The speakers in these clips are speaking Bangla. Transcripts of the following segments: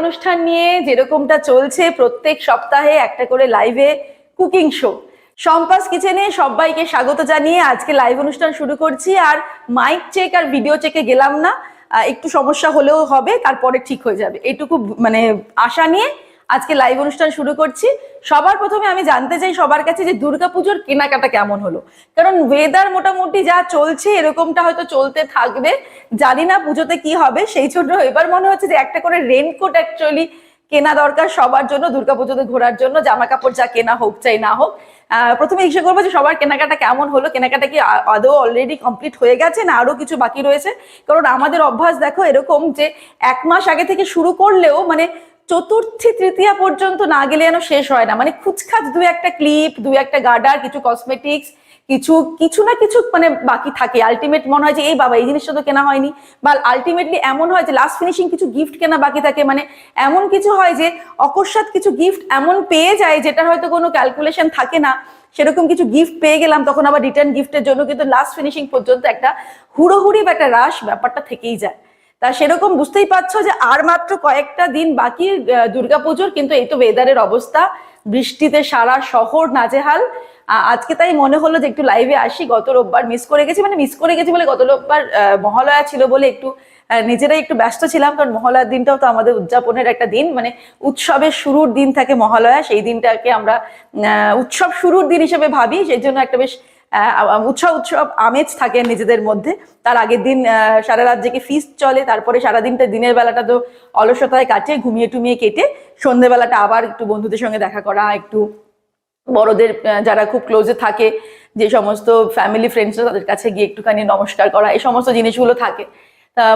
অনুষ্ঠান নিয়ে যেরকমটা চলছে প্রত্যেক সপ্তাহে একটা করে লাইভে কুকিং শো সম্পাস কিচেনে সবাইকে স্বাগত জানিয়ে আজকে লাইভ অনুষ্ঠান শুরু করছি। আর মাইক চেক আর ভিডিও চেকে গেলাম না। একটু সমস্যা হলেও হবে, তারপরে ঠিক হয়ে যাবে। এটুকু মানে আশা নিয়ে আজকে লাইভ অনুষ্ঠান শুরু করছি। সবার প্রথমে আমি জানতে চাই সবার কাছে যে দুর্গাপুজোর কেনাকাটা কেমন হলো? কারণ ওয়েদার মোটামুটি যা চলছে, এরকমটা হয়তো চলতে থাকবে। জানি না পুজোতে কি হবে, সেই জন্য এবার মনে হচ্ছে যে একটা করে রেনকোট অ্যাকচুয়ালি কেনা দরকার সবার জন্য, দুর্গাপুজোতে ঘোরার জন্য জামা কাপড় যা কেনা হোক চাই না হোক। প্রথমে ইচ্ছে করব যে সবার কেনাকাটা কেমন হলো, কেনাকাটা কি আদৌ অলরেডি কমপ্লিট হয়ে গেছে না আরও কিছু বাকি রয়েছে? কারণ আমাদের অভ্যাস দেখো এরকম যে এক মাস আগে থেকে শুরু করলেও মানে চতুর্থী, তৃতীয়া পর্যন্ত না গেলে যেন শেষ হয় না। মানে খুচখাচ দু একটা ক্লিপ দু একটা গার্ডার কিছু কসমেটিক্স কিছু কিছু না কিছু মানে বাকি থাকে। আলটিমেট মনে হয় যে, এই বাবা, এই জিনিসটা তো কেনা হয়নি। বা আলটিমেটলি এমন হয় যে লাস্ট ফিনিশিং কিছু গিফট কেনা বাকি থাকে। মানে এমন কিছু হয় যে, অকস্মাৎ কিছু গিফট এমন পেয়ে যায় যেটার হয়তো কোনো ক্যালকুলেশন থাকে না। সেরকম কিছু গিফট পেয়ে গেলাম, তখন আবার রিটার্ন গিফটের জন্য কিন্তু লাস্ট ফিনিশিং পর্যন্ত একটা হুড়োহুড়ি বা একটা রাশ ব্যাপারটা থেকেই যায়। তা সেরকম বুঝতেই পারছ যে আর মাত্র কয়েকটা দিন বাকি দুর্গাপুজোর, কিন্তু এই তো ওয়েদারের অবস্থা। বৃষ্টিতে সারা শহর নাজেহাল। আজকে তাই মনে হলো যে একটু লাইভে আসি। গত রোববার মিস করে গেছি মানে মিস করে গেছি বলে গত রোববার মহালয়া ছিল বলে একটু নিজেরাই একটু ব্যস্ত ছিলাম, কারণ মহালয়ার দিনটাও তো আমাদের উদযাপনের একটা দিন। মানে উৎসবের শুরুর দিন থাকে মহালয়া, সেই দিনটাকে আমরা উৎসব শুরুর দিন হিসেবে ভাবি, সেই জন্য একটা বেশ উৎসব উৎসব আমেজ থাকে নিজেদের মধ্যে। তার আগের দিন সারা রাত জেগে ফিস্ট চলে, তারপরে সারাদিনটা দিনের বেলাটা তো অলসতায় কাটে, ঘুমিয়ে টুমিয়ে কেটে। সন্ধ্যেবেলাটা আবার একটু বন্ধুদের সঙ্গে দেখা করা, একটু বড়দের যারা খুব ক্লোজে থাকে, যে সমস্ত ফ্যামিলি ফ্রেন্ডসরা তাদের কাছে গিয়ে একটুখানি নমস্কার করা, এই সমস্ত জিনিসগুলো থাকে।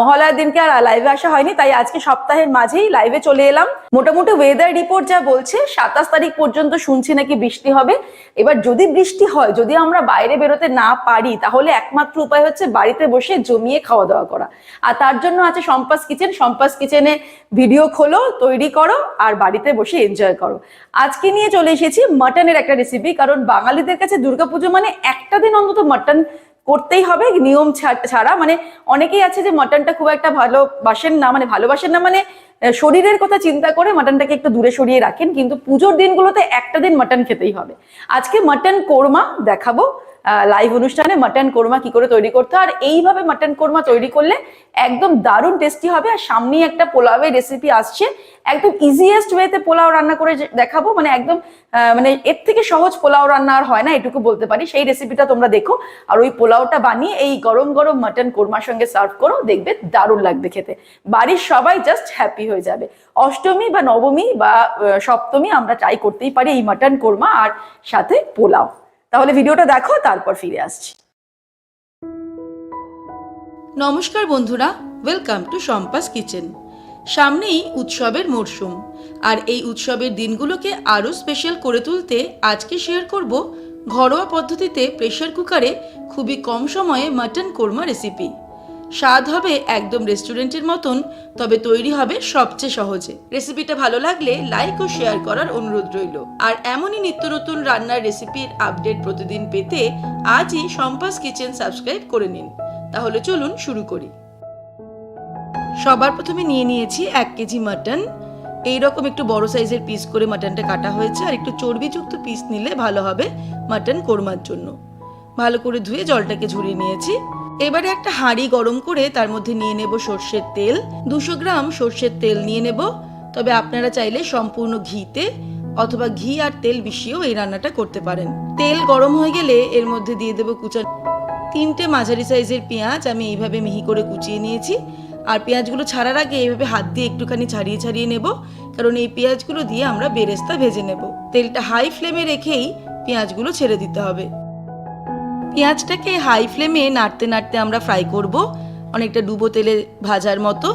মহালয়ার দিনকে আর লাইভে আসা হয়নি, তাই আজকে সপ্তাহের মাঝেই লাইভে চলে এলাম। মোটামুটি ওয়েদার রিপোর্ট যা বলছে, সাতাশ তারিখ পর্যন্ত শুনছি নাকি বৃষ্টি হবে। এবার যদি বৃষ্টি হয়, যদি আমরা বাইরে বেরোতে না পারি, তাহলে একমাত্র উপায় হচ্ছে বাড়িতে বসে জমিয়ে খাওয়া দাওয়া করা। আর তার জন্য আছে সম্পাস কিচেন। সম্পাস কিচেনে ভিডিও খোলো, তৈরি করো, আর বাড়িতে বসে এনজয় করো। আজকে নিয়ে চলে এসেছি মাটনের একটা রেসিপি কারণ বাঙালিদের কাছে দুর্গাপুজো মানে একটা দিন অন্তত মাটন করতেই হবে, নিয়ম ছাড়া। মানে অনেকেই আছে যে মাটনটা খুব একটা ভালোবাসেন না মানে ভালোবাসেন না মানে শরীরের কথা চিন্তা করে মাটনটাকে একটু দূরে সরিয়ে রাখেন, কিন্তু পুজোর দিনগুলোতে একটা দিন মাটন খেতেই হবে। আজকে মাটন কোরমা দেখাবো। লাইভ অনুষ্ঠানে মাটন কোরমা কি করে তৈরি করতে আর এইভাবে মাটন কোরমা তৈরি করলে একদম দারুণ টেস্টি হবে। আর সামনেই একটা পোলাওয়ের রেসিপি আসছে। একদম ইজিয়েস্ট ওয়েতে পোলাও রান্না করে দেখাবো। মানে একদম মানে এর থেকে সহজ পোলাও রান্না আর হয় না, এটুকু বলতে পারি। সেই রেসিপিটা তোমরা দেখো। আর ওই পোলাওটা বানিয়ে এই গরম গরম মাটন কোরমার সঙ্গে সার্ভ করো। দেখবে দারুণ লাগবে খেতে। বাড়ির সবাই জাস্ট হ্যাপি হয়ে যাবে। অষ্টমী বা নবমী বা সপ্তমী আমরা ট্রাই করতেই পারি এই মাটন কোরমা আর সাথে পোলাও। তাহলে ভিডিওটা দেখো, তারপর ফিরে আসছি। নমস্কার বন্ধুরা ওয়েলকাম টু সম্পাস কিচেন সামনেই উৎসবের মরশুম আর এই উৎসবের দিনগুলোকে আরও স্পেশাল করে তুলতে আজকে শেয়ার করব ঘরোয়া পদ্ধতিতে প্রেশার কুকারে খুবই কম সময়ে মাটন কোরমা রেসিপি স্বাদ হবে একদম রেস্টুরেন্টের মতন, তবে তৈরি হবে সবচেয়ে সহজে। রেসিপিটা ভালো লাগলে লাইক ও শেয়ার করার অনুরোধ রইল। আর এমনই নিত্য নতুন রান্নার রেসিপির আপডেট প্রতিদিন পেতে আজই সম্পাস কিচেন সাবস্ক্রাইব করে নিন। তাহলে চলুন শুরু করি। সবার প্রথমে নিয়ে নিয়েছি এক কেজি মাটন এইরকম একটু বড় সাইজের পিস করে মাটনটা কাটা হয়েছে আর একটু চর্বিযুক্ত পিস নিলে ভালো হবে মাটন কোরমার জন্য। ভালো করে ধুয়ে জলটাকে ঝরিয়ে নিয়েছি। এবারে একটা হাঁড়ি গরম করে তার মধ্যে নিয়ে নেব সর্ষের তেল। দুশো গ্রাম সর্ষের তেল নিয়ে নেব। তবে আপনারা চাইলে সম্পূর্ণ ঘিতে অথবা ঘি আর তেল মিশিয়েও এই রান্নাটা করতে পারেন। তেল গরম হয়ে গেলে এর মধ্যে দিয়ে দেবো কুচা তিনটে মাঝারি সাইজের পেঁয়াজ। আমি এইভাবে মিহি করে কুচিয়ে নিয়েছি। আর পেঁয়াজগুলো ছাড়ার আগে এইভাবে হাত দিয়ে একটুখানি ছাড়িয়ে ছাড়িয়ে নেব। কারণ এই পেঁয়াজগুলো দিয়ে আমরা বেরেস্তা ভেজে নেব। তেলটা হাই ফ্লেমে রেখেই পেঁয়াজগুলো ছেড়ে দিতে হবে। পেঁয়াজটাকে হাই ফ্লেমে নাড়তে নাড়তে আমরা ফ্রাই করব। অনেকটা ডুবো তেলে ভাজার মতো।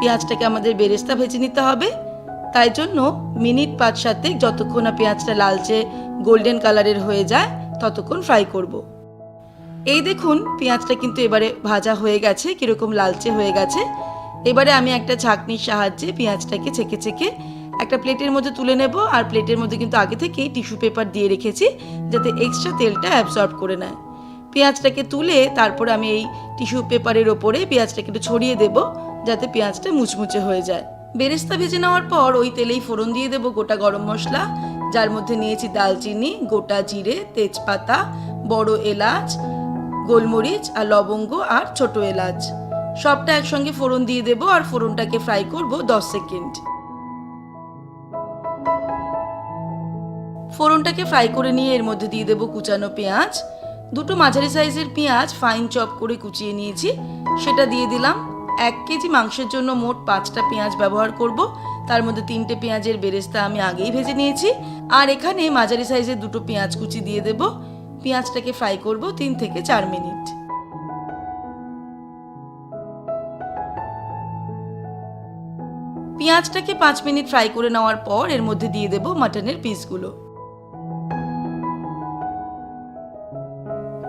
পেঁয়াজটাকে আমাদের বেরেস্তা ভেজে নিতে হবে। তাই জন্য মিনিট পাঁচ সাথে যতক্ষণ না পেঁয়াজটা লালচে গোল্ডেন কালারের হয়ে যায়, ততক্ষণ ফ্রাই করব। এই দেখুন, পেঁয়াজটা কিন্তু এবারে ভাজা হয়ে গেছে, কীরকম লালচে হয়ে গেছে। এবারে আমি একটা ছাঁকনির সাহায্যে পেঁয়াজটাকে ছেঁকে ছেঁকে একটা প্লেটের মধ্যে তুলে নেব আর প্লেটের মধ্যে কিন্তু আগে থেকেই টিস্যু পেপার দিয়ে রেখেছি যাতে এক্সট্রা তেলটা অ্যাবসর্ব করে নেয়। পেঁয়াজটাকে তুলে তারপরে আমি এই টিস্যু পেপারের ওপরে পেঁয়াজটাকে একটু ছড়িয়ে দেব যাতে পেঁয়াজটা মুচমুচে হয়ে যায়। বেরেস্তা ভেজে নেওয়ার পর ওই তেলেই ফোড়ন দিয়ে দেবো গোটা গরম মশলা। যার মধ্যে নিয়েছি দালচিনি, গোটা জিরে, তেজপাতা, বড় এলাচ, গোলমরিচ আর লবঙ্গ আর ছোট এলাচ। সবটা একসঙ্গে ফোড়ন দিয়ে দেবো আর ফোড়নটাকে ফ্রাই করব দশ সেকেন্ড। ফোড়নটাকে ফ্রাই করে নিয়ে এর মধ্যে দিয়ে দেবো কুচানো পেঁয়াজ। দুটো মাঝারি সাইজের পেঁয়াজ ফাইন চপ করে কুচিয়ে নিয়েছি। সেটা দিয়ে দিলাম এক কেজি মাংসের জন্য মোট পাঁচটা পেঁয়াজ ব্যবহার করব। তার মধ্যে তিনটে পেঁয়াজের বেরেস্তা আমি আগেই ভেজে নিয়েছি। আর এখানে মাঝারি সাইজের দুটো পেঁয়াজ কুচি দিয়ে দেব। পেঁয়াজটাকে ফ্রাই করব তিন থেকে চার মিনিট। পেঁয়াজটাকে পাঁচ মিনিট ফ্রাই করে নেওয়ার পর এর মধ্যে দিয়ে দেব মাটনের পিসগুলো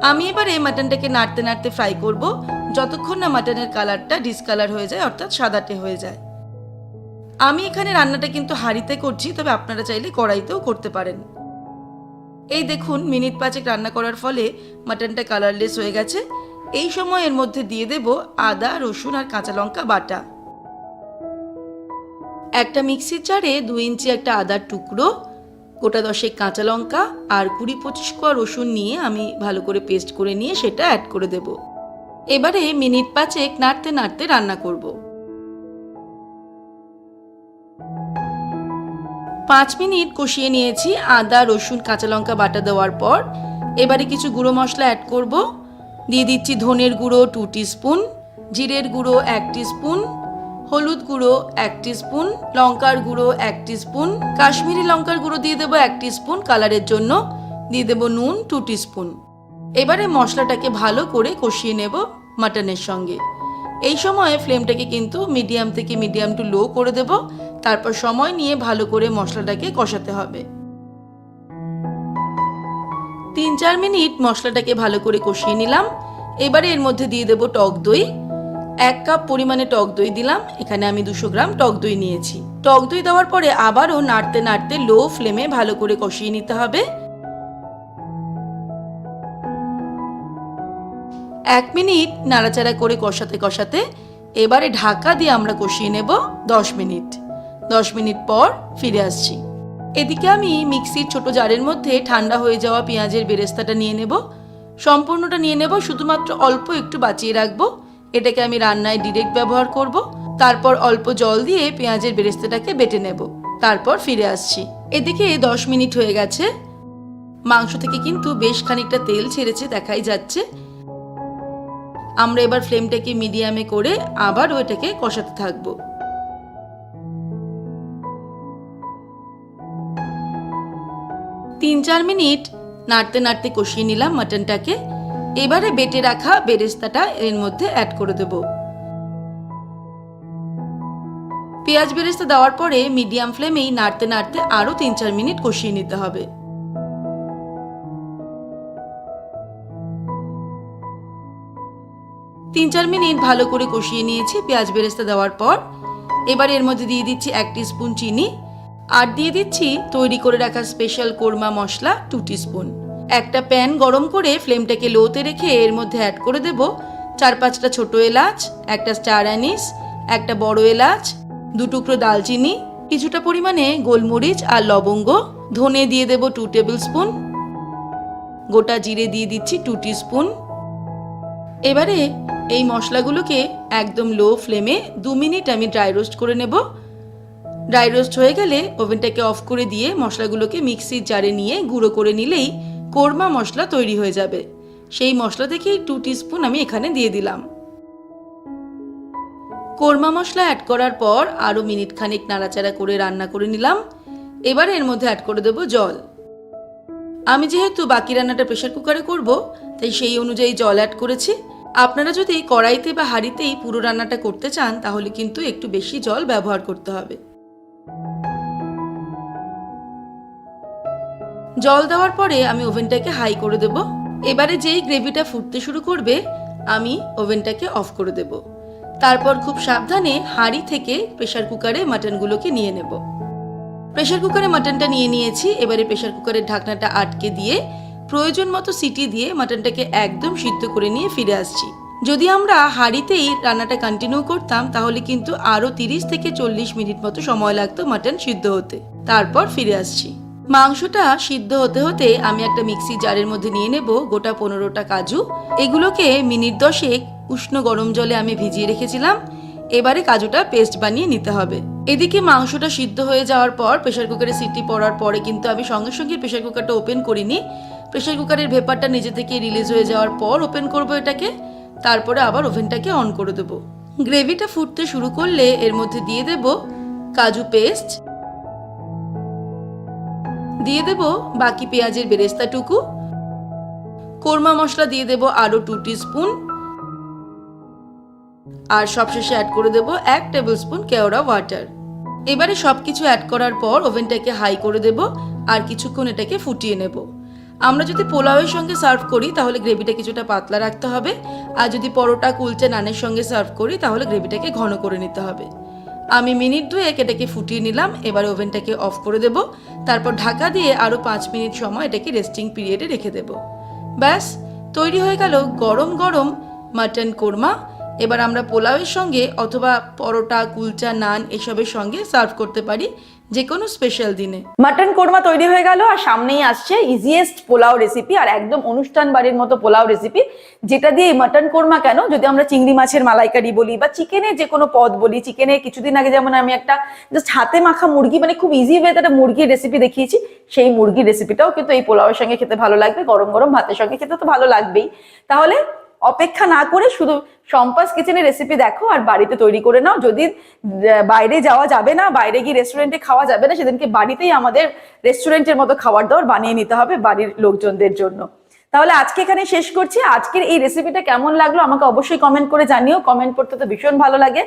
আমি এবারে মাটনটাকে নাড়তে নাড়তে ফ্রাই করব। যতক্ষণ না মাটনের কালারটা ডিসকালার হয়ে যায়, অর্থাৎ সাদাটে হয়ে যায়। আমি এখানে রান্নাটা কিন্তু হাঁড়িতে করছি, তবে আপনারা চাইলে কড়াইতেও করতে পারেন। এই দেখুন, মিনিট পাঁচেক রান্না করার ফলে মাটনটা কালারলেস হয়ে গেছে। এই সময় এর মধ্যে দিয়ে দেব আদা, রসুন আর কাঁচা লঙ্কা বাটা। একটা মিক্সির জারে দু ইঞ্চি একটা আদার টুকরো গোটা দশেক কাঁচা লঙ্কা আর কুড়ি পঁচিশ কোয়া রসুন নিয়ে আমি ভালো করে পেস্ট করে নিয়ে সেটা অ্যাড করে দেব। এবারে মিনিট পাঁচেক নাড়তে নাড়তে রান্না করব। পাঁচ মিনিট কষিয়ে নিয়েছি আদা, রসুন, কাঁচা লঙ্কা বাটা দেওয়ার পর। এবারে কিছু গুঁড়ো মশলা অ্যাড করব। দিয়ে দিচ্ছি ধনের গুঁড়ো টু স্পুন জিরের গুঁড়ো এক স্পুন হলুদ গুঁড়ো এক স্পুন লঙ্কার গুঁড়ো এক স্পুন কাশ্মীরি লঙ্কার গুঁড়ো দিয়ে দেবো এক স্পুন কালারের জন্য। দিয়ে দেবো নুন টু স্পুন এবারে মশলাটাকে ভালো করে কষিয়ে নেব মাটনের সঙ্গে। এই সময়ে ফ্লেমটাকে কিন্তু মিডিয়াম থেকে মিডিয়াম টু লো করে দেব। তারপর সময় নিয়ে ভালো করে মশলাটাকে কষাতে হবে। তিন চার মিনিট মশলাটাকে ভালো করে কষিয়ে নিলাম। এবারে এর মধ্যে দিয়ে দেবো টক দই। এক কাপ পরিমাণে টক দই দিলাম, এখানে আমি দুশো গ্রাম টক দই নিয়েছি। টক দই দেওয়ার পরে আবারও নাড়তে নাড়তে লো ফ্লেমে ভালো করে কষিয়ে নিতে হবে। এক মিনিট নাড়াচাড়া করে কষাতে কষাতে এবারে ঢাকা দিয়ে আমরা কষিয়ে নেব দশ মিনিট। দশ মিনিট পর ফিরে আসছি। এদিকে আমি মিক্সির ছোট জারের মধ্যে ঠান্ডা হয়ে যাওয়া পেঁয়াজের বেরেস্তাটা নিয়ে নেব। সম্পূর্ণটা নিয়ে নেব, শুধুমাত্র অল্প একটু বাঁচিয়ে রাখব। এটাকে আমি রান্নায় ডিরেক্ট ব্যবহার করব। তারপর অল্প জল দিয়ে পেঁয়াজের বেরেস্তাটাকে বেটে নেব। তারপর ফিরে আসছি। এদিকে দশ মিনিট হয়ে গেছে। মাংস থেকে কিন্তু বেশ খানিকটা তেল ছেড়েছে, দেখাই যাচ্ছে। আমরা এবার ফ্লেমটাকে মিডিয়ামে করে আবার ওইটাকে কষাতে থাকব। তিন চার মিনিট নাড়তে নাড়তে কষিয়ে নিলাম মাটনটাকে। এবারে বেটে রাখা বেরেস্তাটা এর মধ্যে অ্যাড করে দেব। পেঁয়াজ বেরেস্তা দেওয়ার পরে মিডিয়াম ফ্লেমেই নাড়তে নাড়তে আরও তিন চার মিনিট কষিয়ে নিতে হবে। তিন চার মিনিট ভালো করে কষিয়ে নিয়েছি পেঁয়াজ বেরেস্তা দেওয়ার পর। এবার এর মধ্যে দিয়ে দিচ্ছি এক স্পুন চিনি। আর দিয়ে দিচ্ছি তৈরি করে রাখা special korma masala two spoon একটা প্যান গরম করে ফ্লেমটাকে লোতে রেখে এর মধ্যে অ্যাড করে দেব। চার পাঁচটা ছোট এলাচ, একটা স্টার অ্যানিস একটা বড় এলাচ, দু টুকরো দালচিনি, কিছুটা পরিমাণে গোলমরিচ আর লবঙ্গ। ধনে দিয়ে দেব টু টেবিল স্পুন গোটা জিরে দিয়ে দিচ্ছি টু স্পুন এবারে এই মশলাগুলোকে একদম লো ফ্লেমে দু মিনিট আমি ড্রাই রোস্ট করে নেব। ড্রাই রোস্ট হয়ে গেলে ওভেনটাকে অফ করে দিয়ে মশলাগুলোকে মিক্সির জারে নিয়ে গুঁড়ো করে নিলেই কোরমা মশলা তৈরি হয়ে যাবে। সেই মশলা থেকেই টু স্পুন আমি এখানে দিয়ে দিলাম। কোরমা মশলা অ্যাড করার পর আরও মিনিট খানিক নাড়াচাড়া করে রান্না করে নিলাম। এবার এর মধ্যে অ্যাড করে দেবো জল। আমি যেহেতু বাকি রান্নাটা প্রেশার কুকারে করব, তাই সেই অনুযায়ী জল অ্যাড করেছি। আপনারা যদি কড়াইতে বা হাঁড়িতেই পুরো রান্নাটা করতে চান, তাহলে কিন্তু একটু বেশি জল ব্যবহার করতে হবে। জল দেওয়ার পরে আমি ওভেনটাকে হাই করে দেব। এবারে যেই গ্রেভিটা ফুটতে শুরু করবে, আমি ওভেনটাকে অফ করে দেব। তারপর খুব সাবধানে হাঁড়ি থেকে প্রেশার কুকারে মাটনগুলোকে নিয়ে নেব। প্রেশার কুকারে মাটনটা নিয়ে নিয়েছি, এবারে প্রেশার কুকারের ঢাকনাটা আটকে দিয়ে, প্রয়োজন মতো সিটি দিয়ে মাটনটাকে একদম সিদ্ধ করে নিয়ে ফিরে আসছি। যদি আমরা হাঁড়িতেই রান্নাটা কন্টিনিউ করতাম, তাহলে কিন্তু আরও তিরিশ থেকে চল্লিশ মিনিট মতো সময় লাগতো মাটন সিদ্ধ হতে। তারপর ফিরে আসছি। মাংসটা সিদ্ধ হতে হতে আমি একটা মিক্সি জারের মধ্যে নিয়ে নেব গোটা পনেরোটা কাজু। এগুলোকে মিনিট দশেক উষ্ণ গরম জলে আমি ভিজিয়ে রেখেছিলাম। এবারে কাজুটা পেস্ট বানিয়ে নিতে হবে। এদিকে মাংসটা সিদ্ধ হয়ে যাওয়ার পর প্রেশার কুকারে সিটি পড়ার পরে কিন্তু আমি সঙ্গে সঙ্গে প্রেশার কুকারটা ওপেন করিনি। প্রেশার কুকারের ভেপারটা নিজে থেকে রিলিজ হয়ে যাওয়ার পর ওপেন করব এটাকে। তারপরে আবার ওভেনটাকে অন করে দেব। গ্রেভিটা ফুটতে শুরু করলে এর মধ্যে দিয়ে দেব কাজু পেস্ট দিয়ে দেব বাকি পেঁয়াজের বেরেস্তাটুকু। কোরমা মশলা দিয়ে দেব আরও টু স্পুন আর সবশেষে অ্যাড করে দেব এক টেবিল স্পুন কেওড়া ওয়াটার এবারে সব কিছু অ্যাড করার পর ওভেনটাকে হাই করে দেব আর কিছুক্ষণ এটাকে ফুটিয়ে নেব। আমরা যদি পোলাওয়ের সঙ্গে সার্ভ করি, তাহলে গ্রেভিটা কিছুটা পাতলা রাখতে হবে। আর যদি পরোটা কুলচে নানের সঙ্গে সার্ভ করি, তাহলে গ্রেভিটাকে ঘন করে নিতে হবে। আমি মিনিট দুয়েক এটাকে ফুটিয়ে নিলাম, এবার ওভেনটাকে অফ করে দেব। তারপর ঢাকা দিয়ে আরও পাঁচ মিনিট সময় এটাকে রেস্টিং পিরিয়ডে রেখে দেব। ব্যাস, তৈরি হয়ে গেল গরম গরম মাটন কোরমা। এবার আমরা পোলাওয়ের সঙ্গে অথবা পরোটা, কুলচা, নান এসবের সঙ্গে সার্ভ করতে পারি যে কোনো স্পেশাল দিনে। মাটন কোরমা তৈরি হয়ে গেল আর সামনেই আসছে ইজিয়েস্ট পোলাও রেসিপি আর একদম অনুষ্ঠান বাড়ির মতো পোলাও রেসিপি যেটা দিয়ে মাটন কোরমা কেন? যদি আমরা চিংড়ি মাছের মালাইকারি বলি বা চিকেনের যে কোনো পদ বলি, চিকেনের কিছুদিন আগে যেমন আমি একটা জাস্ট হাতে মাখা মুরগি মানে খুব ইজি ওয়েতে একটা মুরগির রেসিপি দেখিয়েছি, সেই মুরগির রেসিপিটাও কিন্তু এই পোলাওয়ের সঙ্গে খেতে ভালো লাগবে, গরম গরম ভাতের সঙ্গে খেতে তো ভালো লাগবেই। তাহলে অপেক্ষা না করে শুধু সম্পাস কিচেনের রেসিপি দেখো আর বাড়িতে তৈরি করে নাও। যদি বাইরে যাওয়া যাবে না, বাইরে গিয়ে রেস্টুরেন্টে খাওয়া যাবে না, সেদিনকে বাড়িতেই আমাদের রেস্টুরেন্টের মতো খাবার দাবার বানিয়ে নিতে হবে বাড়ির লোকজনদের জন্য। তাহলে আজকে এখানে শেষ করছি। আজকের এই রেসিপিটা কেমন লাগল আমাকে অবশ্যই কমেন্ট করে জানিও। কমেন্ট করতে তো ভীষণ ভালো লাগে।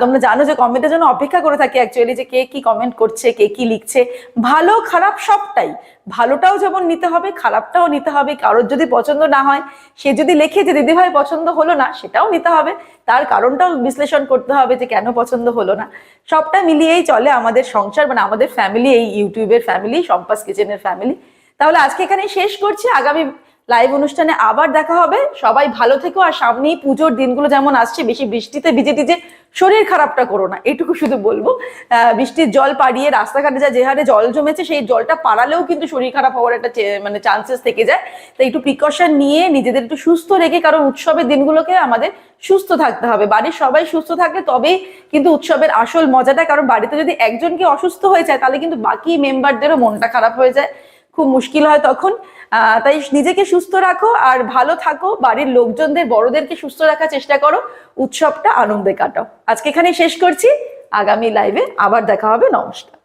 তোমরা জানো যে কমেন্টের জন্য অপেক্ষা করে থাকি অ্যাকচুয়ালি যে কে কি কমেন্ট করছে, কে কি লিখছে। ভালো, খারাপ সবটাই। ভালোটাও যেমন নিতে হবে, খারাপটাও নিতে হবে। কারোর যদি পছন্দ না হয়, সে যদি লেখে যে দিদিভাই পছন্দ হলো না, সেটাও নিতে হবে। তার কারণটাও বিশ্লেষণ করতে হবে যে কেন পছন্দ হলো না। সবটা মিলিয়েই চলে আমাদের সংসার মানে আমাদের ফ্যামিলি এই ইউটিউবের ফ্যামিলি সম্পাস কিচেনের ফ্যামিলি তাহলে আজকে এখানে শেষ করছি। আগামী লাইভ অনুষ্ঠানে আবার দেখা হবে। সবাই ভালো থেকো আর সামনেই পুজোর দিনগুলো যেমন আসছে, বেশি বৃষ্টিতে ভিজে ভিজে শরীর খারাপটা করো না। এটুকু শুধু বলব। বৃষ্টির জল পাড়িয়ে রাস্তাঘাটে যা যে হারে জল জমেছে, সেই জলটা পাড়ালেও কিন্তু শরীর খারাপ হওয়ার একটা মানে চান্সেস থেকে যায়। তাই একটু প্রিকশন নিয়ে নিজেদের একটু সুস্থ রেখে, কারণ উৎসবের দিনগুলোকে আমাদের সুস্থ থাকতে হবে। বাড়ির সবাই সুস্থ থাকলে তবেই কিন্তু উৎসবের আসল মজাটা, কারণ বাড়িতে যদি একজনকে অসুস্থ হয়ে যায়, তাহলে কিন্তু বাকি মেম্বারদেরও মনটা খারাপ হয়ে যায়। খুব মুশকিল হয় তখন। তাই নিজেকে সুস্থ রাখো আর ভালো থাকো। বাড়ির লোকজনদের, বড়দেরকে সুস্থ রাখার চেষ্টা করো। উৎসবটা আনন্দে কাটাও। আজকে এখানে শেষ করছি। আগামী লাইভে আবার দেখা হবে। নমস্কার।